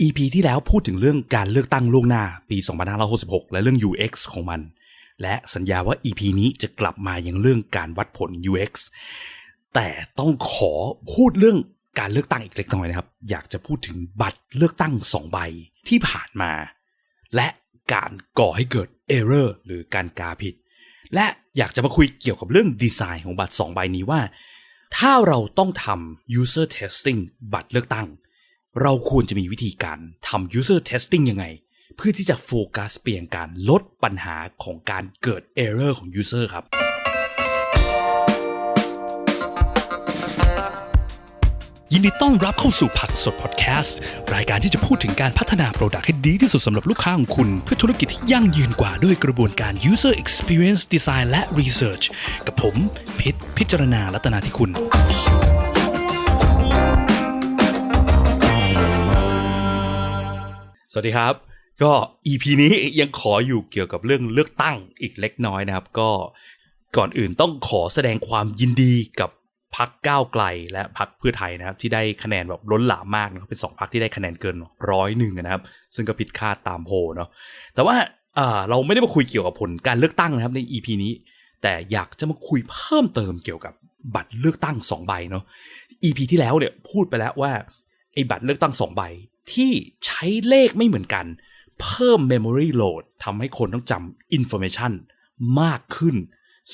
EP ที่แล้วพูดถึงเรื่องการเลือกตั้งล่วงหน้าปี 2566 และเรื่อง UX ของมัน และสัญญาว่า EP นี้จะกลับมายังเรื่องการวัดผล UX แต่ต้องขอพูดเรื่องการเลือกตั้งอีกเล็กน้อยนะครับ อยากจะพูดถึงบัตรเลือกตั้งสองใบที่ผ่านมา และการก่อให้เกิด error หรือการกาผิด และอยากจะมาคุยเกี่ยวกับเรื่องดีไซน์ของบัตร2ใบนี้ว่า ถ้าเราต้องทำ user testing บัตรเลือกตั้ง เราควรจะมีวิธีการทำ user testing ยังไง เพื่อที่จะโฟกัสเปลี่ยนการลดปัญหาของการเกิด error ของ user ครับ ยินดีต้อนรับเข้าสู่ผักสดพอดแคสต์ รายการที่จะพูดถึงการพัฒนาโปรดักต์ให้ดีที่สุดสำหรับลูกค้าของคุณ เพื่อธุรกิจที่ยั่งยืนกว่าด้วยกระบวนการ user experience design และ research กับผมพิษพิจารณาลัตนาที่คุณ วัสดีครับ ก็ EP นี้ยังขออยู่เกี่ยวกับเรื่องเลือกตั้งอีกเล็กน้อยนะครับ ก็ก่อนอื่นต้องขอแสดงความยินดีกับพักก้าวไกลและพักเพื่อไทยนะครับ ที่ได้คะแนนแบบล้นหลามมากนะครับเป็นสองพักที่ได้คะแนนเกินร้อยหนึ่งนะครับ ซึ่งก็ผิดคาดตามโพลเนาะแต่ว่าอ่าเราไม่ได้มาคุยเกี่ยวกับผลการเลือกตั้งนะครับใน EP นี้ แต่อยากจะมาคุยเพิ่มเติมเกี่ยวกับบัตรเลือกตั้งสองใบเนาะ EP ที่แล้วเนี่ยพูดไปแล้วว่าไอ้บัตรเลือกตั้งสองใบ ที่ใช้เลขไม่เหมือนกัน เพิ่ม memory load ทำให้คนต้องจำ information มากขึ้น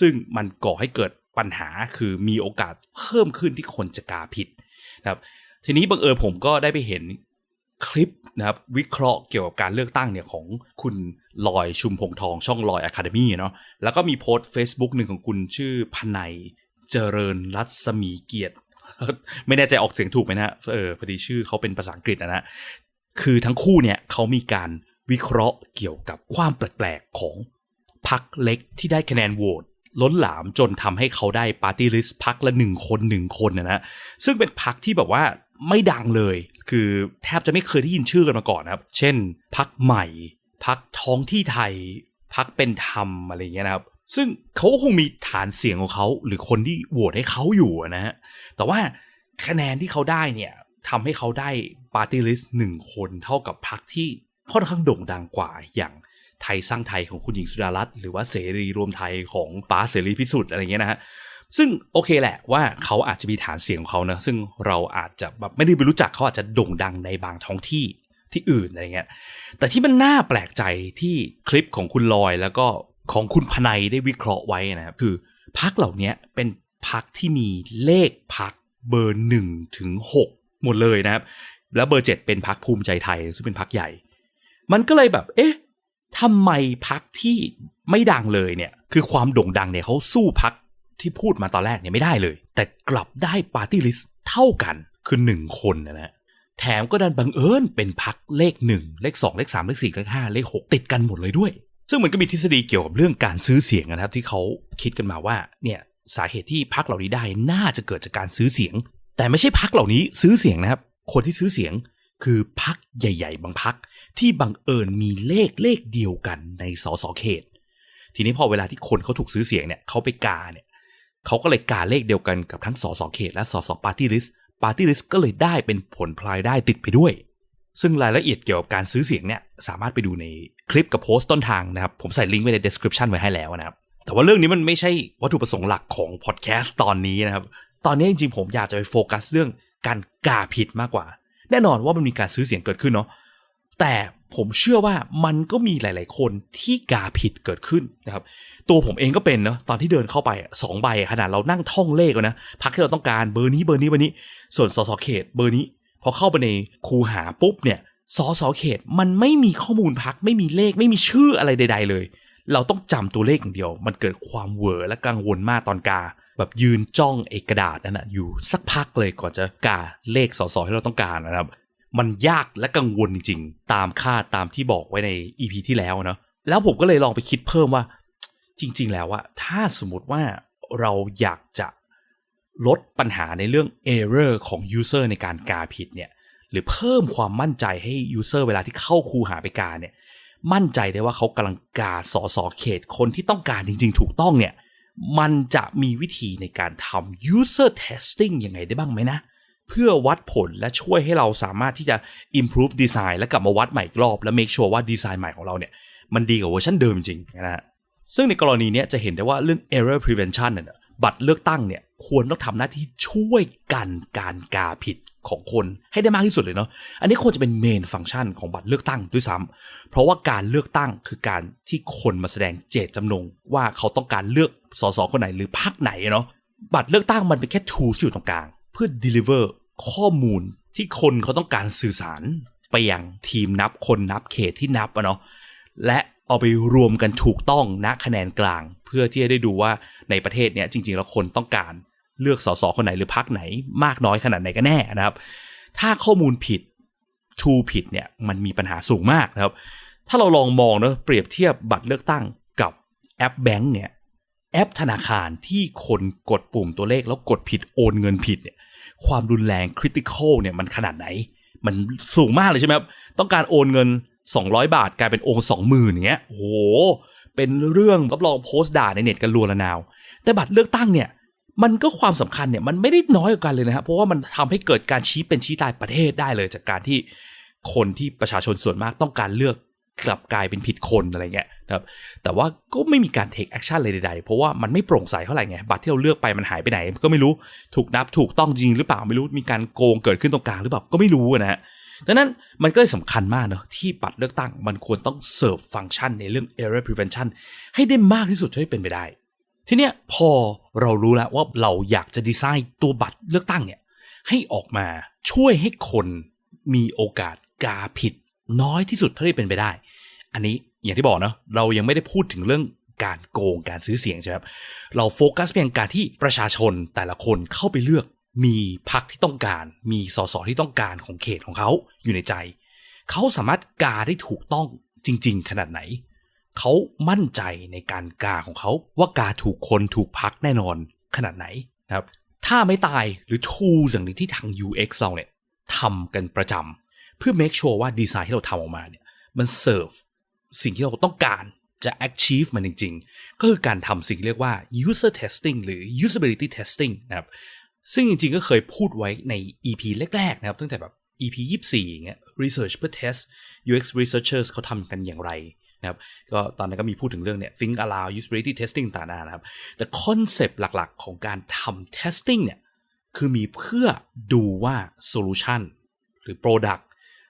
ซึ่งมันก่อให้เกิดปัญหาคือมีโอกาสเพิ่มขึ้นที่คนจะกาผิดนะครับทีนี้บังเอิญผมก็ได้ไปเห็นคลิปนะครับวิเคราะห์เกี่ยวกับการเลือกตั้งเนี่ยของคุณลอยชุมพงทองช่องลอยอะคาเดมี่เนาะแล้วก็มีโพสต์ Facebook หนึ่งของคุณชื่อพนัยเจริญรัศมีเกียรติ ไม่แน่ใจออกเสียงถูกไหมนะเออพอดีชื่อเขาเป็นภาษาอังกฤษนะนะคือทั้งคู่เนี่ยเขามีการวิเคราะห์เกี่ยวกับความแปลกๆของพรรคเล็กที่ได้คะแนนโหวตล้นหลามจนทำให้เขาได้ปาร์ตี้ลิสต์พักละหนึ่งคนหนึ่งคนนะนะซึ่งเป็นพักที่แบบว่าไม่ดังเลย คือแทบจะไม่เคยได้ยินชื่อกันมาก่อนนะครับ เช่นพักใหม่ พักท้องที่ไทย พักเป็นธรรมอะไรเงี้ยนะครับ ซึ่งเขาคงมีฐานเสียงของเขา หรือคนที่โหวตให้เขาอยู่นะฮะแต่ว่าคะแนนที่เขาได้เนี่ยทำให้เขาได้ปาร์ตี้ลิสต์หนึ่งคนเท่ากับพรรคที่ค่อนข้างโด่งดังกว่าอย่างไทยสร้างไทยของคุณหญิงสุดารัตน์หรือว่าเสรีรวมไทยของป้าเสรีพิสุทธิ์อะไรเงี้ยนะฮะซึ่งโอเคแหละว่าเขาอาจจะมีฐานเสียงของเขานะซึ่งเราอาจจะแบบไม่ได้ไปรู้จักเขาอาจจะโด่งดังในบางท้องที่ที่อื่นอะไรเงี้ยแต่ที่มันน่าแปลกใจที่คลิปของคุณลอยแล้วก็ ของคุณพนัยได้วิเคราะห์ไว้นะครับคือพักเหล่านี้เป็นพักที่มีเลขพักเบอร์หนึ่งถึงหกหมดเลยนะครับ แล้วเบอร์เจ็ดเป็นพักภูมิใจไทย ซึ่งเป็นพักใหญ่ มันก็เลยแบบ เอ๊ะทำไมพักที่ไม่ดังเลยเนี่ย คือความโด่งดังเนี่ยเขาสู้พักที่พูดมาตอนแรกเนี่ยไม่ได้เลย แต่กลับได้ปาร์ตี้ลิสต์เท่ากันคือหนึ่งคนนะฮะแถมก็ดันบังเอิญเป็นพักเลขหนึ่งเลขสองเลขสามเลขสี่เลขห้าเลขหกติดกันหมดเลยด้วย ซึ่งมันก็มีทฤษฎีเกี่ยวกับเรื่องการซื้อเสียงนะครับ ที่เขาคิดกันมาว่าเนี่ยสาเหตุที่พักเหล่านี้ได้น่าจะเกิดจากการซื้อเสียง แต่ไม่ใช่พักเหล่านี้ซื้อเสียงนะครับ คนที่ซื้อเสียงคือพักใหญ่ ๆ บางพักที่บังเอิญมีเลขเลขเดียวกันในสสเขต ทีนี้พอเวลาที่คนเขาถูกซื้อเสียงเนี่ยเขาไปกาเนี่ยเขาก็เลยกาเลขเดียวกันกับทั้งสสเขต และสสปาร์ตี้ลิสต์ปาร์ตี้ลิสต์ก็เลยได้เป็นผลพลายได้ติดไปด้วย ซึ่งรายละเอียดเกี่ยวกับการซื้อเสียงเนี่ยสามารถไปดูในคลิปกับโพสต์ต้นทางนะครับ ผมใส่ลิงก์ไว้ใน description ไว้ให้แล้วนะครับ แต่ว่าเรื่องนี้มันไม่ใช่วัตถุประสงค์หลักของพอดแคสต์ตอนนี้นะครับ ตอนนี้จริงๆผมอยากจะไปโฟกัสเรื่องการกาผิดมากกว่า แน่นอนว่ามันมีการซื้อเสียงเกิดขึ้นเนาะแต่ผมเชื่อว่ามันก็มีหลาย ๆ คนที่กาผิดเกิดขึ้นนะครับ ตัวผมเองก็เป็นเนาะตอนที่เดินเข้าไปสองใบขนาดเรานั่งท่องเลขนะพักที่เราต้องการเบอร์นี้เบอร์นี้เบอร์นี้ ส่วนสสเขตเบอร์นี้ พอเข้าไปในคูหาปุ๊บเนี่ยสสเขตมันไม่มีข้อมูลพักไม่มีเลขไม่มีชื่ออะไรใด ๆ เลย เราต้องจำตัวเลขอย่างเดียว มันเกิดความเวอร์และกังวลมากตอนกา แบบยืนจ้องเอกระดาษนั่นนะอยู่สักพักเลยก่อนจะกาเลขสสที่เราต้องการนะครับ มันยากและกังวลจริงๆตามคาดตามที่บอกไว้ใน EP ที่แล้วเนาะแล้วผมก็เลยลองไปคิดเพิ่มว่า จริง ๆ แล้วอะถ้าสมมติว่าเราอยากจะ ลดปัญหาในเรื่อง error ของ user ในการกาผิดเนี่ยหรือเพิ่มความมั่นใจให้ user เวลาที่เข้าคูหาไปกาเนี่ยมั่นใจได้ว่าเขากำลังกาสอสอเขตคนที่ต้องการจริง ๆ ถูกต้องเนี่ยมันจะมีวิธีในการทำ user testing ยังไงได้บ้างไหมนะ เพื่อวัดผลและช่วยให้เราสามารถที่จะ improve design และกลับมาวัดใหม่อีกรอบ และ make sure ว่าดีไซน์ใหม่ของเราเนี่ย มันดีกว่าเวอร์ชันเดิมจริงนะฮะซึ่งในกรณีนี้จะเห็นได้ว่าเรื่อง error prevention เนี่ย บัตรเลือกตั้งเนี่ยควรต้องทำหน้าที่ช่วยกันการกาผิดของคนให้ได้มากที่สุดเลยเนาะ อันนี้ควรจะเป็นเมนฟังก์ชันของบัตรเลือกตั้งด้วยซ้ำเพราะว่าการเลือกตั้งคือการที่คนมาแสดงเจตจำนง ว่าเขาต้องการเลือกสสคนไหนหรือพรรคไหนเนาะ บัตรเลือกตั้งมันเป็นแค่ tool ที่อยู่ตรงกลาง เพื่อ deliver ข้อมูลที่คนเขาต้องการสื่อสารไปยังทีมนับคนนับเขตที่นับอะเนาะ และ เอาไปรวมกันถูกต้องณคะแนนกลาง เพื่อที่จะได้ดูว่าในประเทศเนี้ยจริง ๆ แล้วคนต้องการเลือกสสคนไหนหรือพรรคไหน มากน้อยขนาดไหนกันแน่นะครับ ถ้าข้อมูลผิดทูผิดเนี่ยมันมีปัญหาสูงมากนะครับ ถ้าเราลองมองเนะเปรียบเทียบบัตรเลือกตั้งกับแอปแบงก์เนี่ยแอปธนาคารที่คนกดปุ่มตัวเลขแล้วกดผิดโอนเงินผิดเนี่ยความรุนแรงคริติคอลเนี่ยมันขนาดไหน มันสูงมากเลยใช่ไหมครับต้องการโอนเงิน 200 บาทกลายเป็นโอนสองหมื่นเงี้ยโหเป็นเรื่องรับรองโพสต์ด่าในเน็ตกันรัวระนาว แต่บัตรเลือกตั้งเนี่ยมันก็ความสำคัญเนี่ยมันไม่ได้น้อยกว่ากันเลยนะครับเพราะว่ามันทำให้เกิดการชี้เป็นชี้ตายประเทศได้เลย จากการที่คนที่ประชาชนส่วนมากต้องการเลือกกลับกลายเป็นผิดคนอะไรเงี้ยนะครับแต่ว่าก็ไม่มีการ take action เลยใดๆ เพราะว่ามันไม่โปร่งใสเท่าไหร่ไงบัตรที่เราเลือกไปมันหายไปไหน ก็ไม่รู้ถูกนับถูกต้องจริงหรือเปล่าไม่รู้มีการโกงเกิดขึ้นตรงกลางหรือเปล่าก็ไม่รู้นะฮะ ดังนั้นมันก็เลยสำคัญมากเนอะที่บัตรเลือกตั้งมันควรต้องเสิร์ฟฟังก์ชันในเรื่อง error prevention ให้ได้มากที่สุดเท่าที่เป็นไปได้ ทีเนี้ยพอเรารู้แล้วว่าเราอยากจะดีไซน์ตัวบัตรเลือกตั้งเนี่ยให้ออกมาช่วยให้คนมีโอกาสกาผิดน้อยที่สุดเท่าที่เป็นไปได้ อันนี้อย่างที่บอกเนาะเรายังไม่ได้พูดถึงเรื่องการโกงการซื้อเสียงใช่ไหมครับเราโฟกัสเพียงการที่ประชาชนแต่ละคนเข้าไปเลือก มีพรรคที่ต้องการ มีสสที่ต้องการของเขตของเขาอยู่ในใจ เขาสามารถกาได้ถูกต้องจริง ๆ ขนาดไหน เขามั่นใจในการกาของเขาว่ากาถูกคนถูกพักแน่นอนขนาดไหนนะครับถ้าไม่ตายหรือ tools อย่างนี้ที่ทาง UX เราเนี่ยทำกันประจำเพื่อ make sure ว่าดีไซน์ที่เราทำออกมาเนี่ยมัน serve สิ่งที่เราต้องการจะ achieve มันจริง ๆ ก็คือการทำสิ่งเรียกว่า user testing หรือ usability testing นะครับ ซึ่งจริงๆก็เคยพูดไว้ใน EP แรกๆนะครับ ตั้งแต่แบบ EP 24อย่างเงี้ย research เพื่อ test UX researchers เขาทำกันอย่างไรนะครับก็ตอนนั้นก็มีพูดถึงเรื่องเนี่ย think aloud usability testing ต่างๆนะครับ แต่คอนเซปต์หลักๆของการทำ testing เนี่ย คือมีเพื่อดูว่า solution หรือ product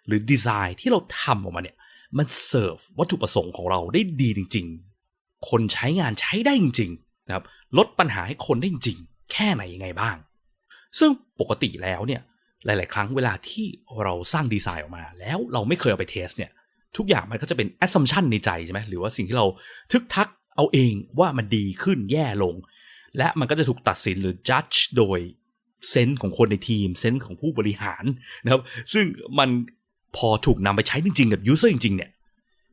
หรือ design ที่เราทำออกมาเนี่ย มันเสิร์ฟวัตถุประสงค์ของเราได้ดีจริง ๆ คนใช้งานใช้ได้จริง ๆ นะครับ ลดปัญหาให้คนได้จริง แค่ไหนยังไงบ้าง ซึ่งปกติแล้วเนี่ยหลาย ๆ ครั้งเวลาที่เราสร้างดีไซน์ออกมา แล้วเราไม่เคยเอาไปเทสเนี่ยทุกอย่างมันก็จะเป็น assumption ในใจใช่ไหมหรือว่าสิ่งที่เราทึกทักเอาเองว่ามันดีขึ้นแย่ลง และมันก็จะถูกตัดสินหรือ judge โดยเซนส์ของคนในทีมเซนส์ของผู้บริหารนะครับ ซึ่งมันพอถูกนำไปใช้จริง ๆ กับ user จริง ๆ เนี่ย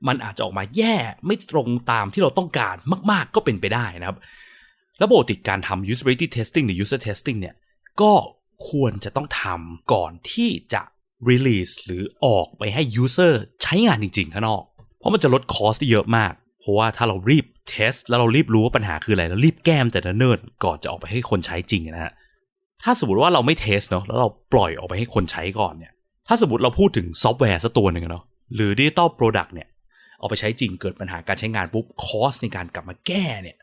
มันอาจจะออกมาแย่ไม่ตรงตามที่เราต้องการมาก ๆ ก็เป็นไปได้นะครับแล้วปกติการทำ usability testing หรือ user testing เนี่ย ก็ควรจะต้องทำก่อนที่จะ release หรือออกไปให้ user ใช้งานจริงๆข้างนอก เพราะมันจะลดคอสได้เยอะมาก เพราะว่าถ้าเรารีบเทสแล้วเรารีบรู้ว่าปัญหาคืออะไร แล้วรีบแก้มแต่เนิ่นๆก่อนจะออกไปให้คนใช้จริงนะฮะถ้าสมมติว่าเราไม่เทสเนาะแล้วเราปล่อยออกไปให้คนใช้ก่อนเนี่ย ถ้าสมมติเราพูดถึงซอฟต์แวร์สักตัวหนึ่งเนาะหรือดิจิตอลโปรดักต์เนี่ยเอาไปใช้จริงเกิดปัญหาการใช้งานปุ๊บคอสในการกลับมาแก้เนี่ย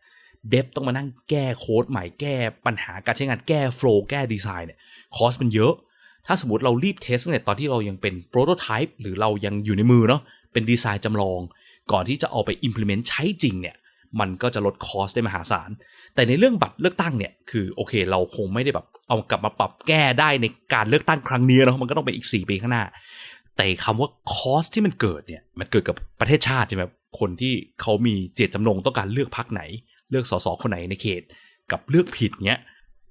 เดฟต้องมานั่งแก้โค้ดใหม่แก้ปัญหาการใช้งานแก้โฟล์แก้ดีไซน์เนี่ยคอสมันเยอะ ถ้าสมมติเรารีบเทสตั้งแต่ตอนที่เรายังเป็นโปรโตไทป์หรือเรายังอยู่ในมือเนาะเป็นดีไซน์จำลอง ก่อนที่จะเอาไป implement ใช้จริงเนี่ยมันก็จะลดคอสได้มหาศาล แต่ในเรื่องบัตรเลือกตั้งเนี่ย คือโอเค เราคงไม่ได้แบบเอากลับมาปรับแก้ได้ในการเลือกตั้งครั้งนี้เนาะ มันก็ต้องเป็นอีก 4 ปีข้างหน้า แต่คำว่าคอสที่มันเกิดเนี่ย มันเกิดกับประเทศชาติใช่ไหมคนที่เขามีเจตจำนงต้องการเลือกพรรคไหน เลือกสสคนไหนในเขต กับเลือกผิดเนี้ย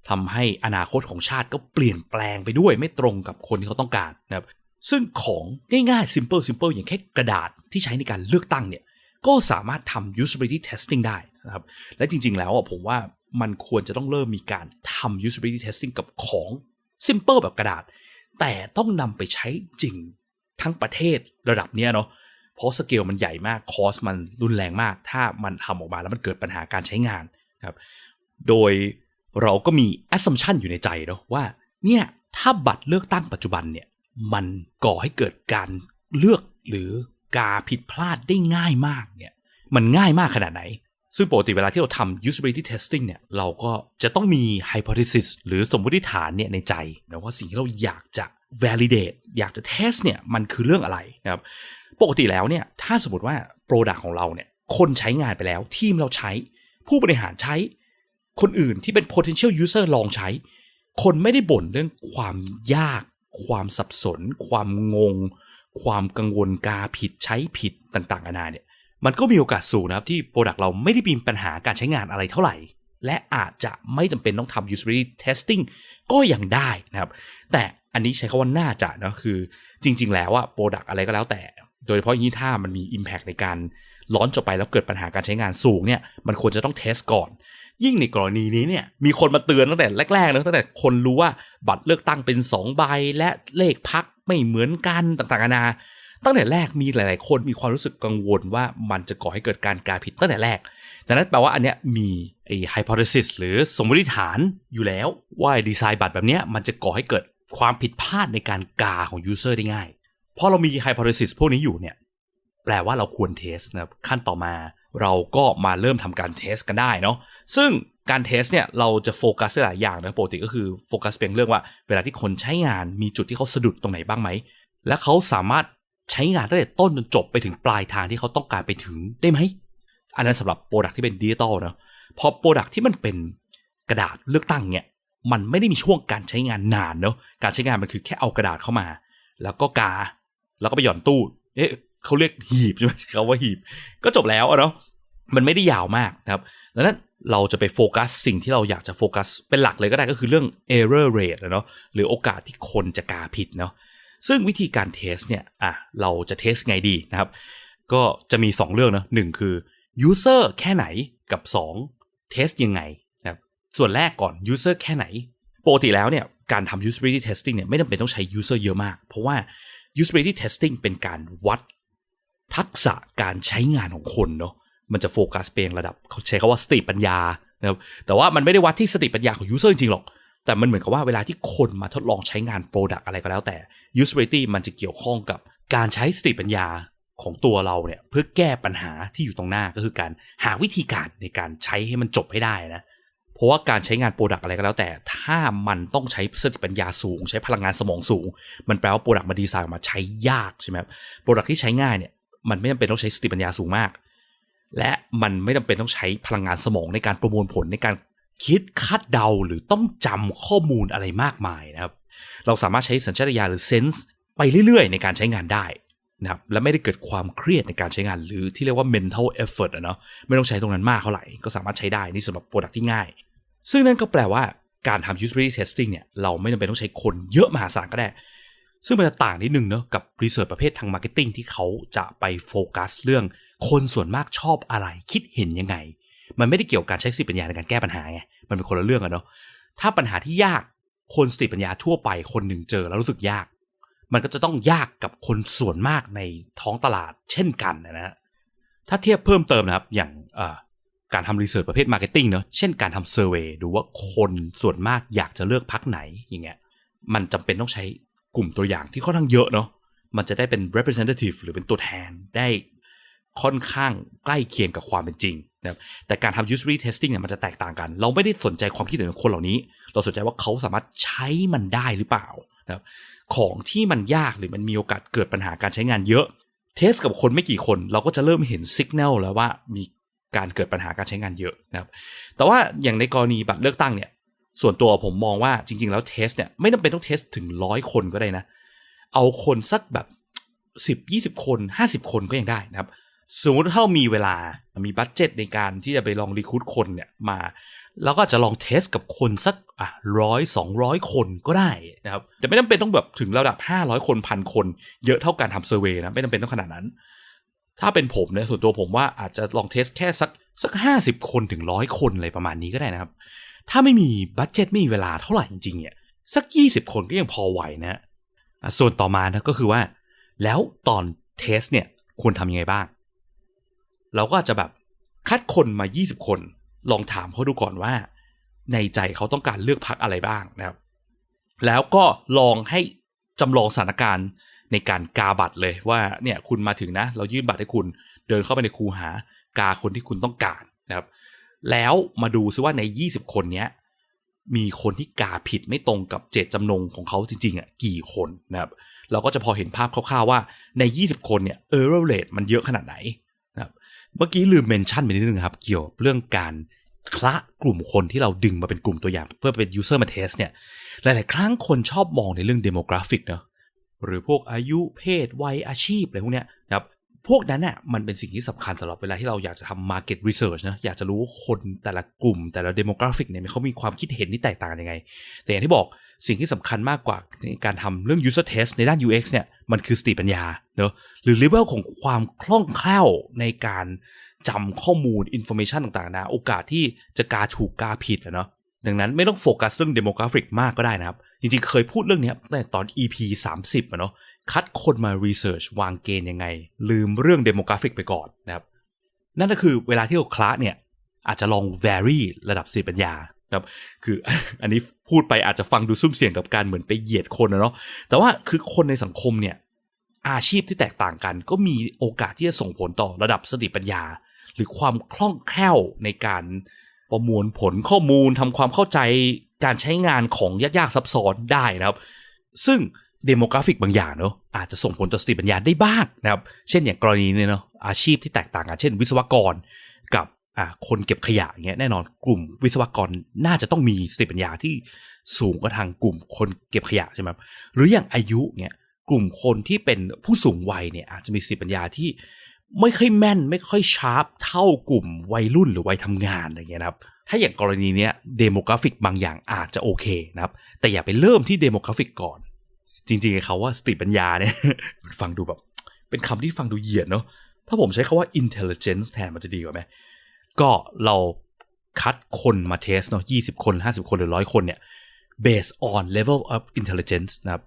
ทำให้อนาคตของชาติก็เปลี่ยนแปลงไปด้วยไม่ตรงกับคนที่เขาต้องการนะครับซึ่งของง่ายๆ simple simple อย่างแค่กระดาษที่ใช้ในการเลือกตั้งเนี่ยก็สามารถทำ usability testing ได้นะครับและจริงๆแล้วผมว่ามันควรจะต้องเริ่มมีการทำ usability testing กับของ simple แบบกระดาษ แต่ต้องนำไปใช้จริงทั้งประเทศระดับเนี้ยเนาะ เพราะสเกลมันใหญ่มากคอสมันรุนแรงมาก ถ้ามันทำออกมาแล้วมันเกิดปัญหาการใช้งานนะครับโดยเราก็มี assumption อยู่ในใจเนาะว่าเนี่ยถ้าบัตรเลือกตั้งปัจจุบันเนี่ยมันก่อให้เกิดการเลือกหรือกาผิดพลาดได้ง่ายมากเนี่ยมันง่ายมากขนาดไหน ซึ่งปกติเวลาที่เราทำ usability testing เนี่ยเราก็จะต้องมี hypothesis หรือสมมติฐานเนี่ยในใจนะว่าสิ่งที่เราอยากจะ validate อยากจะ test เนี่ยมันคือเรื่องอะไรนะครับ ปกติแล้วเนี่ยถ้าสมมติว่า product ของเราเนี่ยคนใช้งานไปแล้วทีมเราใช้ ผู้บริหารใช้ คนอื่นที่เป็น potential user ลองใช้ คนไม่ได้บ่นเรื่องความยาก ความสับสน ความงง ความกังวลกาผิดใช้ผิดต่างๆนานาเนี่ยมันก็มีโอกาสสูงนะครับที่ Product เราไม่ได้มีปัญหาการใช้งานอะไรเท่าไหร่ และอาจจะไม่จำเป็นต้องทำ usability testing ก็ยังได้นะครับ แต่อันนี้ใช้คำว่าน่าจะนะคือจริง ๆ แล้วว่า Product อะไรก็แล้วแต่ โดยเฉพาะยิ่งถ้ามันมี Impact ในการล้อนจบไปแล้วเกิดปัญหาการใช้งานสูงเนี่ยมันควรจะต้องเทสก่อน ยิ่งในกรณีนี้เนี่ยมีคนมาเตือนตั้งแต่แรกๆนะตั้งแต่คนรู้ว่าบัตรเลือกตั้งเป็น2ใบและเลขพักไม่เหมือนกันต่างๆนานาตั้งแต่แรกมีหลาย ๆ คนมีความรู้สึกกังวลว่ามันจะก่อให้เกิดการกาผิดตั้งแต่แรกดังนั้นแปลว่าอันเนี้ยมีไอ้ hypothesis หรือสมมติฐานอยู่แล้วว่าดีไซน์บัตรแบบเนี้ยมันจะก่อให้เกิดความผิดพลาดในการกาของ user ได้ง่าย พอเรามี hypothesis พวกนี้อยู่เนี่ย แปลว่าเราควรเทสนะครับขั้นต่อมาเราก็มาเริ่มทำการเทสกันได้เนาะซึ่งการเทสเนี่ยเราจะโฟกัสหลายอย่างนะปกติก็คือโฟกัสเพียงเรื่องว่า เวลาที่คนใช้งานมีจุดที่เขาสะดุดตรงไหนบ้างไหม และเขาสามารถใช้งานตั้งแต่ต้นจนจบไปถึงปลายทางที่เขาต้องการไปถึงได้ไหม อันนั้นสำหรับโปรดักที่เป็นดิจิตอลนะพอโปรดักที่มันเป็นกระดาษเลือกตั้งเนี่ยมันไม่ได้มีช่วงการใช้งานนานเนาะการใช้งานมันคือแค่เอากระดาษเข้ามา แล้วก็กา แล้วก็ไปหย่อนตู้ เอ๊ะเขาเรียกหีบใช่ไหมเขาว่าหีบ ก็จบแล้วเนาะมันไม่ได้ยาวมากนะครับดังนั้นเราจะไปโฟกัสสิ่งที่เราอยากจะโฟกัส เป็นหลักเลยก็ได้ก็คือเรื่อง error rate เนาะหรือโอกาสที่คนจะกาผิดเนาะซึ่งวิธีการเทสเนี่ยอะเราจะเทสไงดีนะครับ ก็จะมี 2 เรื่องนะหนึ่งคือ user แค่ไหนกับ 2 เทสยังไงนะครับส่วนแรกก่อน user แค่ไหนปกติแล้วเนี่ยการทำ usability testing เนี่ยไม่จำเป็นต้องใช้ user เยอะมาก เพราะว่า usability testing เป็นการวัดทักษะการใช้งานของคนเนาะมันจะโฟกัสเป็นระดับเขาใช้คาว่าสติปัญญานะครับแต่ว่ามันไม่ได้วัดที่สติปัญญาของ user จริงๆหรอก แต่มันเหมือนกับว่าเวลาที่คนมาทดลองใช้งาน Product อะไรก็แล้วแต่ usability มันจะเกี่ยวข้องกับการใช้สติปัญญาของตัวเราเนี่ยเพื่อแก้ปัญหาที่อยู่ตรงหน้าก็คือการหาวิธีการในการใช้ให้มันจบให้ได้นะ เพราะว่าการใช้งานโปรดักอะไรก็แล้วแต่ ถ้ามันต้องใช้สติปัญญาสูง ใช้พลังงานสมองสูง มันแปลว่าโปรดักมาดีไซน์มาใช้ยากใช่ไหมโปรดักที่ใช้ง่ายเนี่ยมันไม่จำเป็นต้องใช้สติปัญญาสูงมาก และมันไม่จำเป็นต้องใช้พลังงานสมองในการประมวลผลในการคิดคาดเดาหรือต้องจำข้อมูลอะไรมากมายนะครับ เราสามารถใช้สัญชาตญาณหรือเซนส์ไปเรื่อยๆ ในการใช้งานได้นะครับและไม่ได้เกิดความเครียดในการใช้งานหรือที่เรียกว่า mental effort อะเนาะไม่ต้องใช้ตรงนั้นมากเท่าไหร่ ก็สามารถใช้ได้นี่สำหรับโปรดักที่ง่าย ซึ่งนั่นก็แปลว่าการทำ usability testing เนี่ยเราไม่จำเป็นต้องใช้คนเยอะมหาศาลก็ได้ ซึ่งมันจะต่างนิดนึงเนาะกับรีเสิร์ชประเภททางมาร์เก็ตติ้งที่เขาจะไปโฟกัสเรื่องคนส่วนมากชอบอะไรคิดเห็นยังไง มันไม่ได้เกี่ยวกับการใช้สติปัญญาในการแก้ปัญหาไงมันเป็นคนละเรื่องอะเนาะถ้าปัญหาที่ยากคนสติปัญญาทั่วไปคนหนึ่งเจอแล้วรู้สึกยาก มันก็จะต้องยากกับคนส่วนมากในท้องตลาดเช่นกันนะฮะถ้าเทียบเพิ่มเติมนะครับอย่าง การทำรีเสิร์ชประเภทมาร์เก็ตติ้งเนาะเช่นการทำเซอร์เวยดูว่าคนส่วนมากอยากจะเลือกพักไหนอย่างเงี้ยมันจำเป็นต้องใช้กลุ่มตัวอย่างที่ค่อนข้างเยอะเนาะมันจะได้เป็น representative หรือเป็นตัวแทนได้ค่อนข้างใกล้เคียงกับความเป็นจริงนะครับแต่การทำ usability testing เนี่ยมันจะแตกต่างกัน เราไม่ได้สนใจความคิดเห็นของคนเหล่านี้ เราสนใจว่าเขาสามารถใช้มันได้หรือเปล่านะครับของที่มันยากหรือมันมีโอกาสเกิดปัญหาการใช้งานเยอะ เทสกับคนไม่กี่คนเราก็จะเริ่มเห็นสัญญาณแล้วว่ามี การเกิดปัญหาการใช้งานเยอะนะครับแต่ว่าอย่างในกรณีบัตรเลือกตั้งเนี่ยส่วนตัวผมมองว่าจริง ๆ แล้วเทสเนี่ยไม่จำเป็นต้องเทสถึงร้อยคนก็ได้นะ เอาคนสักแบบสิบยี่สิบคนห้าสิบคนก็ยังได้นะครับสมมติถ้ามีเวลา มีบัตเจตในการที่จะไปลองรีคูดคนเนี่ยมา แล้วก็จะลองเทสกับคนสักอะร้อยสองร้อยคนก็ได้นะครับ แต่ไม่จำเป็นต้องแบบถึงระดับห้าร้อยคนพันคน เยอะเท่าการทำเซอร์เวยนะ ไม่จำเป็นต้องขนาดนั้น ถ้าเป็นผมเนี่ยส่วนตัวผมว่าอาจจะลองเทสแค่สักสักห้าสิบคนถึงร้อยคนอะไรประมาณนี้ก็ได้นะครับ ถ้าไม่มีบัตเจ็ตไม่มีเวลาเท่าไหร่จริงๆเนี่ยสักยี่สิบคนก็ยังพอไหวนะส่วนต่อมานะก็คือว่า แล้วตอนเทสเนี่ยควรทำยังไงบ้าง เราก็อาจจะแบบคัดคนมา 20 คน ลองถามเขาดูก่อนว่า ในใจเขาต้องการเลือกพักอะไรบ้างนะครับ แล้วก็ลองให้จำลองสถานการณ์ ในการกาบัตรเลยว่าเนี่ยคุณมาถึงนะ เรายื่นบัตรให้คุณเดินเข้าไปในคูหากาคนที่คุณต้องการนะครับ แล้วมาดูซิว่าใน 20 คนเนี้ยมีคนที่กาผิดไม่ตรงกับเจตจำนงของเขาจริงๆอะกี่คนนะครับ เราก็จะพอเห็นภาพคร่าวๆว่าใน 20 คนเนี่ย error rate มันเยอะขนาดไหนนะครับเมื่อกี้ลืมเมนชั่นไปนิดนึงครับ เกี่ยวกับเรื่องการคละกลุ่มคนที่เราดึงมาเป็นกลุ่มตัวอย่าง เพื่อเป็น user มาเทสเนี่ย หลาย ๆ ครั้งคนชอบมองในเรื่อง demographic เนอะ หรือพวกอายุเพศวัยอาชีพอะไรพวกเนี้ยนะครับพวกนั้นน่ะมันเป็นสิ่งที่สำคัญสำหรับเวลาที่เราอยากจะทำ market research นะอยากจะรู้ว่าคนแต่ละกลุ่มแต่ละ demographic เนี่ยเขามีความคิดเห็นที่แตกต่างยังไง แต่อย่างที่บอกสิ่งที่สำคัญมากกว่าในการทำเรื่อง user test ในด้าน UX เนี่ยมันคือสติปัญญาเนอะหรือ level ของความคล่องแคล่วในการจำข้อมูล information ต่างๆนะ โอกาสที่จะกาถูกกาผิดอะเนาะ ดังนั้นไม่ต้องโฟกัสเรื่อง demographic มากก็ได้นะครับ จริงๆ เคยพูดเรื่องนี้แต่ตอน EP 30อะเนาะคัดคนมา research วางเกณฑ์ยังไง ลืมเรื่อง demographic ไปก่อนนะครับ นั่นก็คือเวลาที่เราคลาสเนี่ย อาจจะลอง vary ระดับสติปัญญาครับคืออันนี้พูดไปอาจจะฟังดูซุ่มเสี่ยงกับการเหมือนไปเหยียดคนนะเนาะแต่ว่าคือคนในสังคมเนี่ยอาชีพที่แตกต่างกัน ก็มีโอกาสที่จะส่งผลต่อระดับสติปัญญา หรือความคล่องแคล่วในการ ประมวลผลข้อมูลทำความเข้าใจการใช้งานของยากๆซับซ้อนได้นะครับ ซึ่งเดโมกราฟิกบางอย่างเนาะอาจจะส่งผลต่อสติปัญญาได้บ้างนะครับ เช่นอย่างกรณีเนี่ยเนาะอาชีพที่แตกต่างกันเช่น วิศวกรกับอ่าคนเก็บขยะเงี้ยแน่นอนกลุ่มวิศวกรน่าจะต้องมีสติปัญญาที่สูงกว่าทางกลุ่มคนเก็บขยะใช่ไหมหรืออย่างอายุเนี่ยกลุ่มคนที่เป็นผู้สูงวัยเนี่ยอาจจะมีสติปัญญาที่ ไม่ค่อยแม่นไม่ค่อยชาร์ปเท่ากลุ่มวัยรุ่นหรือวัยทำงานอะไรเงี้ยนะครับถ้าอย่างกรณีเนี้ยเดโมกราฟิกบางอย่างอาจจะโอเคนะครับ แต่อย่าไปเริ่มที่เดโมกราฟิกก่อน จริงๆเขาว่าสติปัญญาเนี่ยมันฟังดูแบบ เป็นคำที่ฟังดูเหยียดเนาะถ้าผมใช้คาว่า intelligence แทนมันจะดีกว่าไหมก็เราคัดคนมาเทสเนาะ20คน50คนหรือร้อยคนเนี่ย based on level of intelligence นะครับ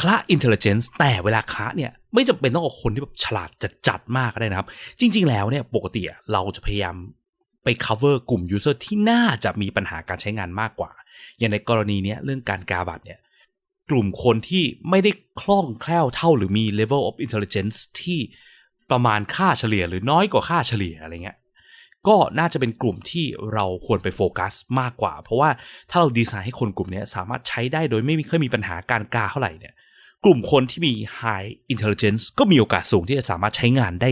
คละ intelligence แต่เวลาคละเนี่ย ไม่จำเป็นต้องเอาคนที่แบบฉลาดจัดๆมากก็ได้นะครับ จริง ๆ แล้วเนี่ยปกติเราจะพยายามไป cover กลุ่ม user ที่น่าจะมีปัญหาการใช้งานมากกว่า อย่างในกรณีเนี้ยเรื่องการกาบัตเนี่ยกลุ่มคนที่ไม่ได้คล่องแคล่วเท่าหรือมี level of intelligence ที่ประมาณค่าเฉลี่ยหรือน้อยกว่าค่าเฉลี่ยอะไรเงี้ยก็น่าจะเป็นกลุ่มที่เราควรไปโฟกัสมากกว่า เพราะว่าถ้าเราดีไซน์ให้คนกลุ่มนี้สามารถใช้ได้โดยไม่เคยมีปัญหาการกาเท่าไหร่เนี่ย กลุ่มคนที่มี high intelligence ก็มีโอกาสสูงที่จะสามารถใช้งานได้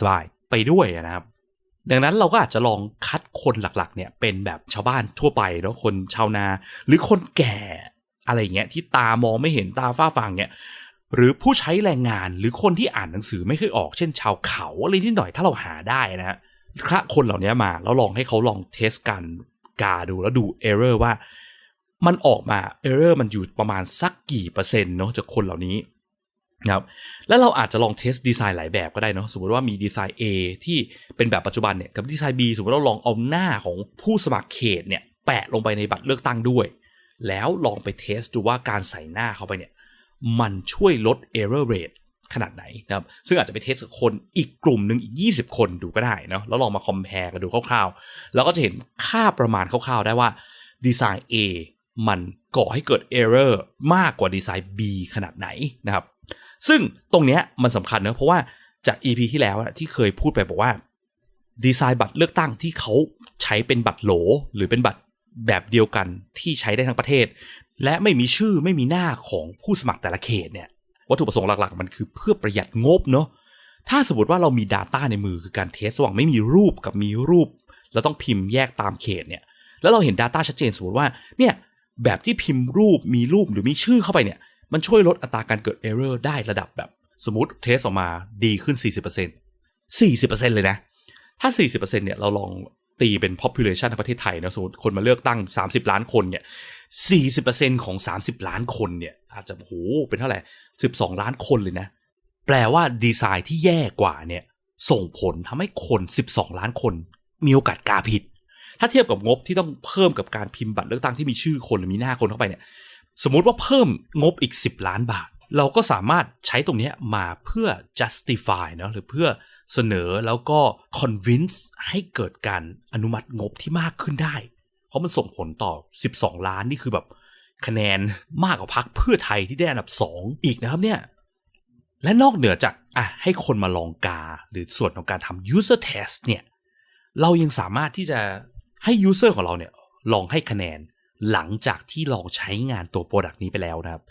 สบายๆ ไปด้วยนะครับ ดังนั้นเราก็อาจจะลองคัดคนหลักๆ เนี่ยเป็นแบบชาวบ้านทั่วไปเนาะคนชาวนา หรือคนแก่อะไรเงี้ยที่ตามองไม่เห็นตาฝ้าฟางเนี่ยหรือผู้ใช้แรงงานหรือคนที่อ่านหนังสือไม่เคยออกเช่นชาวเขาอะไรนิดหน่อยถ้าเราหาได้นะฮะคระคนเหล่านี้มาแล้วลองให้เขาลองเทสกันกาดูแล้วดูเอเรอร์ว่า มันออกมาเออร์มันอยู่ประมาณสักกี่เปอร์เซ็นต์เนาะจากคนเหล่านี้นะครับแล้วเราอาจจะลองเทสดีไซน์หลายแบบก็ได้เนาะสมมติว่ามีดีไซน์ A ที่เป็นแบบปัจจุบันเนี่ยกับดีไซน์ B สมมติเราลองเอาหน้าของผู้สมัครเขตเนี่ยแปะลงไปในบัตรเลือกตั้งด้วย แล้วลองไปเทสดูว่าการใส่หน้าเข้าไปเนี่ยมันช่วยลด error rate ขนาดไหนนะครับซึ่งอาจจะไปเทสกับคนอีกกลุ่มหนึ่งอีก 20 คนดูก็ได้เนาะแล้วลองมาคอมเพลกันดูคร่าวๆ แล้วก็จะเห็นค่าประมาณคร่าวๆ ได้ว่าดีไซน์ A มันก่อให้เกิด error มากกว่าดีไซน์ B ขนาดไหนนะครับ ซึ่งตรงเนี้ยมันสำคัญเนะเพราะว่าจาก EP ที่แล้วที่เคยพูดไปบอกว่า ดีไซน์บัตรเลือกตั้งที่เขาใช้เป็นบัตรโหล หรือเป็นบัตรแบบเดียวกันที่ใช้ได้ทั้งประเทศ และไม่มีชื่อไม่มีหน้าของผู้สมัครแต่ละเขตเนี่ยวัตถุประสงค์หลักๆ มันคือเพื่อประหยัดงบเนาะถ้าสมมติว่าเรามี Data ในมือคือการเทสระหว่างไม่มีรูปกับมีรูป แล้วต้องพิมพ์แยกตามเขตเนี่ยแล้วเราเห็น Data ชัดเจนสมมติว่าเนี่ย แบบที่พิมพ์รูปมีรูปหรือมีชื่อเข้าไปเนี่ย มันช่วยลดอัตราการเกิด Error ได้ระดับแบบสมมติเทสออกมาดีขึ้น 40% 40%เลยนะ ถ้า 40%เนี่ยเราลองตีเป็น population ในประเทศไทยนะสมมติคนมาเลือกตั้ง 30 ล้านคนเนี่ย 40%ของ 30 ล้านคนเนี่ยอาจจะโหเป็นเท่าไหร่ 12 ล้านคนเลยนะ แปลว่าดีไซน์ที่แย่กว่าเนี่ย ส่งผลทำให้คน 12 ล้านคน มีโอกาสกาผิด ถ้าเทียบกับงบที่ต้องเพิ่มกับการพิมพ์บัตรเลือกตั้งที่มีชื่อคนหรือมีหน้าคนเข้าไปเนี่ย สมมุติว่าเพิ่มงบอีก 10 ล้านบาท เราก็สามารถใช้ตรงนี้มาเพื่อ justify เนาะหรือเพื่อเสนอแล้วก็ convince ให้เกิดการอนุมัติงบที่มากขึ้นได้ เพราะมันส่งผลต่อ 12 ล้านนี่คือแบบคะแนนมากกว่าพักเพื่อไทยที่ได้อันดับ 2 อีกนะครับเนี่ย และนอกเหนือจากอะให้คนมาลองกา หรือส่วนของการทำ user test เนี่ย เรายังสามารถที่จะ ให้ user ของเราเนี่ยลองให้คะแนนหลังจากที่ลองใช้งานตัว product นี้ไปแล้วนะครับ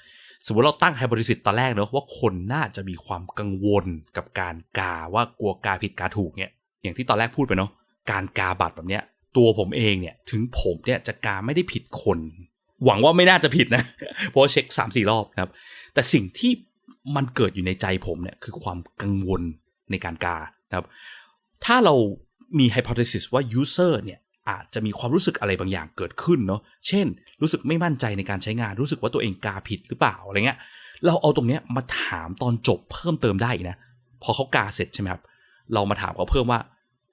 สมมติเราตั้งไฮ p o t h e s i s ตอนแรกเนอะว่าคนน่าจะมีความกังวลกับการกาว่ากลัวกาผิดกาถูกเนี่ยอย่างที่ตอนแรกพูดไปเนาะการกาบัตรแบบเนี้ยตัวผมเองเนี่ยถึงผมเนี่ยจะกาไม่ได้ผิดคน หวังว่าไม่น่าจะผิดนะ เพราะเช็คสามสี่รอบนะครับ แต่สิ่งที่มันเกิดอยู่ในใจผมเนี่ยคือความกังวลในการกานะครับ ถ้าเรามี hypothesis ว่า user เนี่ย อาจจะมีความรู้สึกอะไรบางอย่างเกิดขึ้นเนาะ เช่น รู้สึกไม่มั่นใจในการใช้งาน รู้สึกว่าตัวเองกาผิดหรือเปล่าอะไรเงี้ย เราเอาตรงเนี้ยมาถามตอนจบเพิ่มเติมได้นะ พอเขากาเสร็จใช่ไหมครับ เรามาถามเขาเพิ่มว่า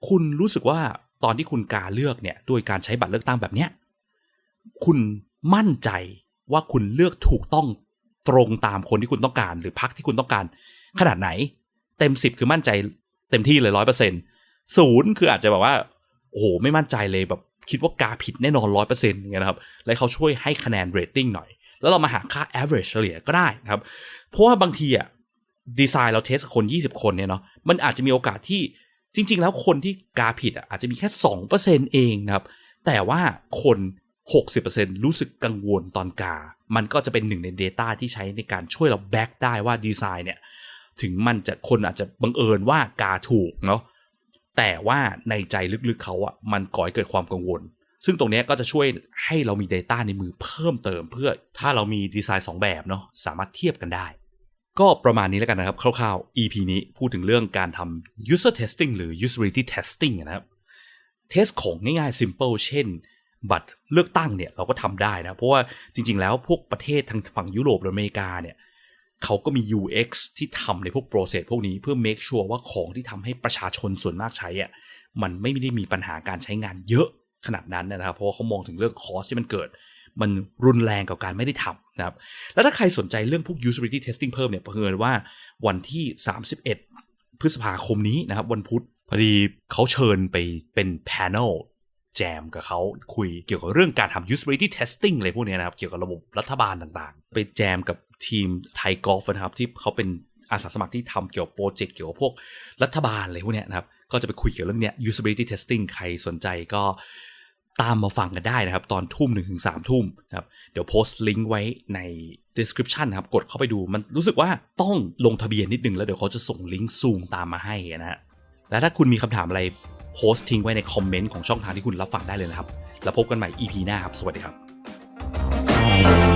คุณรู้สึกว่าตอนที่คุณกาเลือกเนี่ย ด้วยการใช้บัตรเลือกตั้งแบบเนี้ย คุณมั่นใจว่าคุณเลือกถูกต้องตรงตามคนที่คุณต้องการ หรือพักที่คุณต้องการ ขนาดไหน เต็มสิบคือมั่นใจเต็มที่เลยร้อยเปอร์เซ็นต์ศูนย์คืออาจจะแบบว่า โอ้โหไม่มั่นใจเลยแบบคิดว่ากาผิดแน่นอนร้อยเปอร์เซ็นต์อย่างเงี้ยนะครับแล้วเขาช่วยให้คะแนนเรตติ้งหน่อย แล้วเรามาหาค่า average เฉลี่ยก็ได้นะครับ เพราะว่าบางทีอะดีไซน์เราเทสกับคน 20 คนเนี่ยเนาะมันอาจจะมีโอกาสที่จริง ๆ แล้วคนที่กาผิดอะอาจจะมีแค่2%เองนะครับ แต่ว่าคน 60%รู้สึกกังวลตอนกา มันก็จะเป็นหนึ่งใน Data ที่ใช้ในการช่วยเราแบ็กได้ว่าดีไซน์เนี่ยถึงมันจะคนอาจจะบังเอิญว่ากาถูกเนาะ แต่ว่าในใจลึกๆเขาอะมันก่อให้เกิดความกังวล ซึ่งตรงนี้ก็จะช่วยให้เรามี Data ในมือเพิ่มเติม เพื่อถ้าเรามีดีไซน์ 2 แบบเนาะสามารถเทียบกันได้ ก็ประมาณนี้แล้วกันนะครับ คร่าวๆ EP นี้พูดถึงเรื่องการทำ user testing หรือ usability testing นะครับเทสของง่ายๆ simple เช่น บัตรเลือกตั้งเนี่ยเราก็ทำได้นะ เพราะว่าจริงๆ แล้วพวกประเทศทางฝั่งยุโรปหรืออเมริกาเนี่ย เขาก็มี UX ที่ทำในพวก process พวกนี้เพื่อ make sure ว่าของที่ทำให้ประชาชนส่วนมากใช้อะมันไม่ได้มีปัญหาการใช้งานเยอะขนาดนั้นนะครับ เพราะว่าเขามองถึงเรื่องคอสที่มันเกิด มันรุนแรงกับการไม่ได้ทำนะครับ แล้วถ้าใครสนใจเรื่องพวก usability testing เพิ่มเนี่ยเพิ่งว่าวันที่ 31 พฤษภาคมนี้นะครับ วันพุธพอดีเขาเชิญไปเป็น panel แจมกับเขาคุยเกี่ยวกับเรื่องการทำ usability testing อะไรพวกเนี้ยนะครับ เกี่ยวกับระบบรัฐบาลต่างๆ ไปแจมกับทีมไทยกอล์ฟนะครับ ที่เขาเป็นอาสาสมัครที่ทำเกี่ยวกับโปรเจกต์เกี่ยวกับพวกรัฐบาลอะไรพวกเนี้ยนะครับ ก็จะไปคุยเกี่ยวกับเรื่องเนี้ย usability testing ใครสนใจก็ตามมาฟังกันได้นะครับ ตอนทุ่มหนึ่งถึงสามทุ่มนะครับ เดี๋ยวโพสต์ลิงก์ไว้ใน description นะครับ กดเข้าไปดูมันรู้สึกว่าต้องลงทะเบียนนิดนึงแล้วเดี๋ยวเขาจะส่งลิงก์ซูมตามมาให้นะฮะและถ้าคุณมีคำถามอะไร โพสต์ทิ้งไว้ในคอมเมนต์ของช่องทางที่คุณรับฟังได้เลยนะครับ แล้วพบกันใหม่ EP หน้าครับ สวัสดีครับ